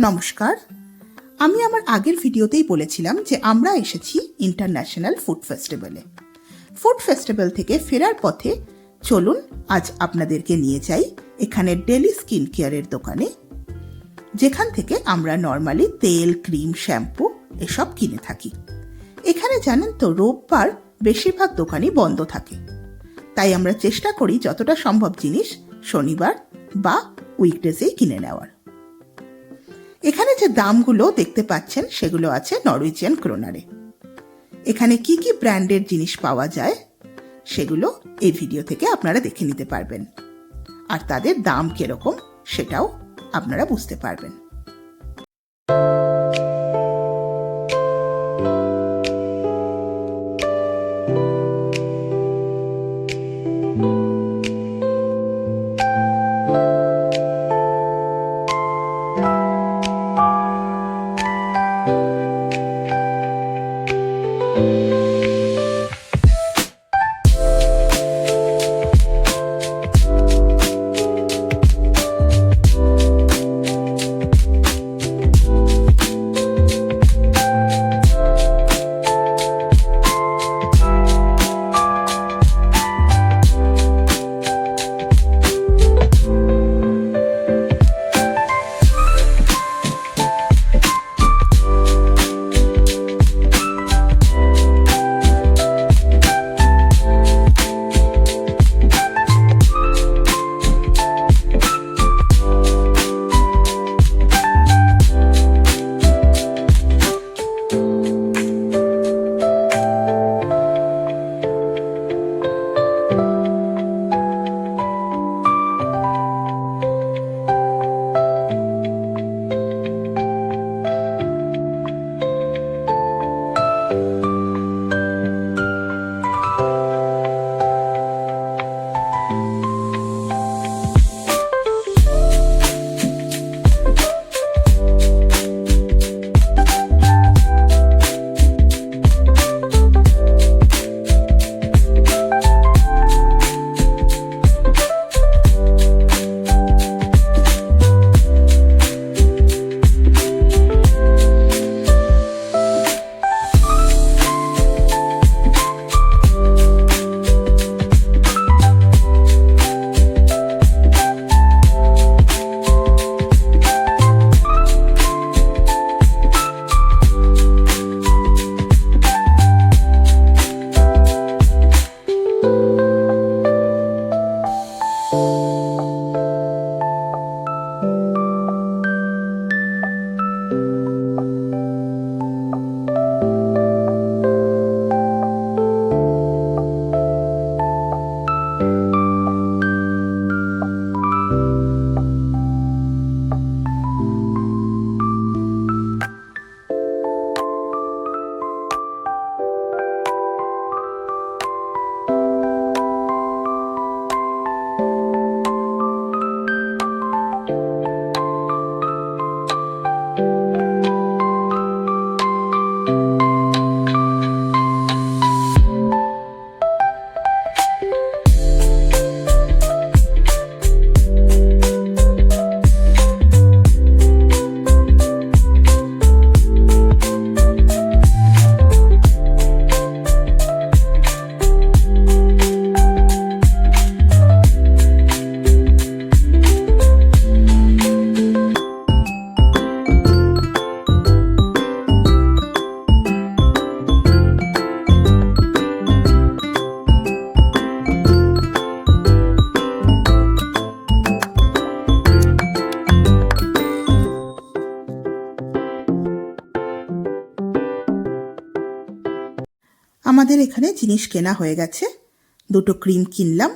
নমস্কার। আমি আমার আগের ভিডিওতেই বলেছিলাম যে আমরা এসেছি ইন্টারন্যাশনাল ফুড ফেস্টিভ্যালে ফুড ফেস্টিভ্যাল থেকে ফেরার পথে চলুন, আজ আপনাদেরকে নিয়ে যাই এখানে ডেলি স্কিন কেয়ারের দোকানে। যেখান থেকে আমরা নর্মালি তেল ক্রিম শ্যাম্পু এসব কিনে থাকি। এখানে জানেন তো, রোববার বেশিরভাগ দোকানই বন্ধ থাকে। তাই আমরা চেষ্টা করি যতটা সম্ভব জিনিস শনিবার বা উইকডেজেই কিনে নেওয়ার। এখানে যে দামগুলো দেখতে পাচ্ছেন, সেগুলো আছে নরওয়েজিয়ান ক্রোনারে। এখানে কি কি ব্র্যান্ডের জিনিস পাওয়া যায়, সেগুলো এই ভিডিও থেকে আপনারা দেখে নিতে পারবেন। আর তাদের দাম কীরকম, সেটাও আপনারা বুঝতে পারবেন। আমাদের এখানে জিনিস কেনা হয়ে গেছে। দুটো ক্রিম কিনলাম।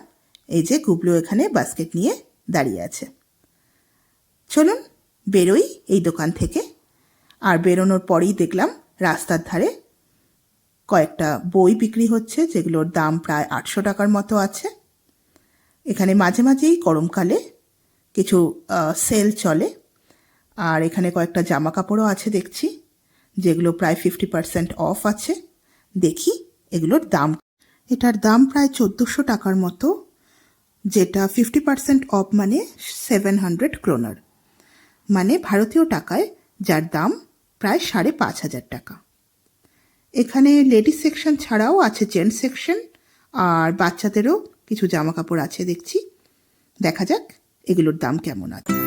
এই যে গুবলু এখানে বাস্কেট নিয়ে দাঁড়িয়ে আছে। চলুন, বেরোই এই দোকান থেকে। আর বেরোনোর পরেই দেখলাম রাস্তার ধারে কয়েকটা বই বিক্রি হচ্ছে, যেগুলোর দাম প্রায় আটশো টাকার মতো আছে। এখানে মাঝে মাঝেই গরমকালে কিছু সেল চলে। আর এখানে কয়েকটা জামা কাপড়ও আছে দেখছি, যেগুলো প্রায় ফিফটি পার্সেন্ট অফ আছে। দেখি এগুলোর দাম। এটার দাম প্রায় চোদ্দোশো টাকার মতো, যেটা ফিফটি পার্সেন্ট অফ মানে সেভেন হান্ড্রেড ক্রোনার মানে ভারতীয় টাকায়, যার দাম প্রায় সাড়ে পাঁচ হাজার টাকা। এখানে লেডিস সেকশন ছাড়াও আছে জেন্টস সেকশন আর বাচ্চাদেরও কিছু জামা কাপড় আছে, দেখছি। দেখা যাক এগুলোর দাম কেমন আছে।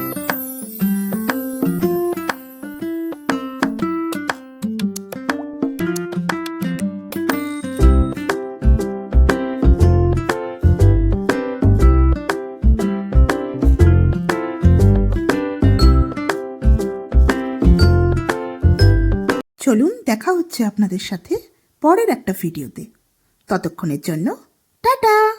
চলুন দেখা হচ্ছে আপনাদের সাথে পরের একটা ভিডিওতে। ততক্ষণের জন্য টাটা!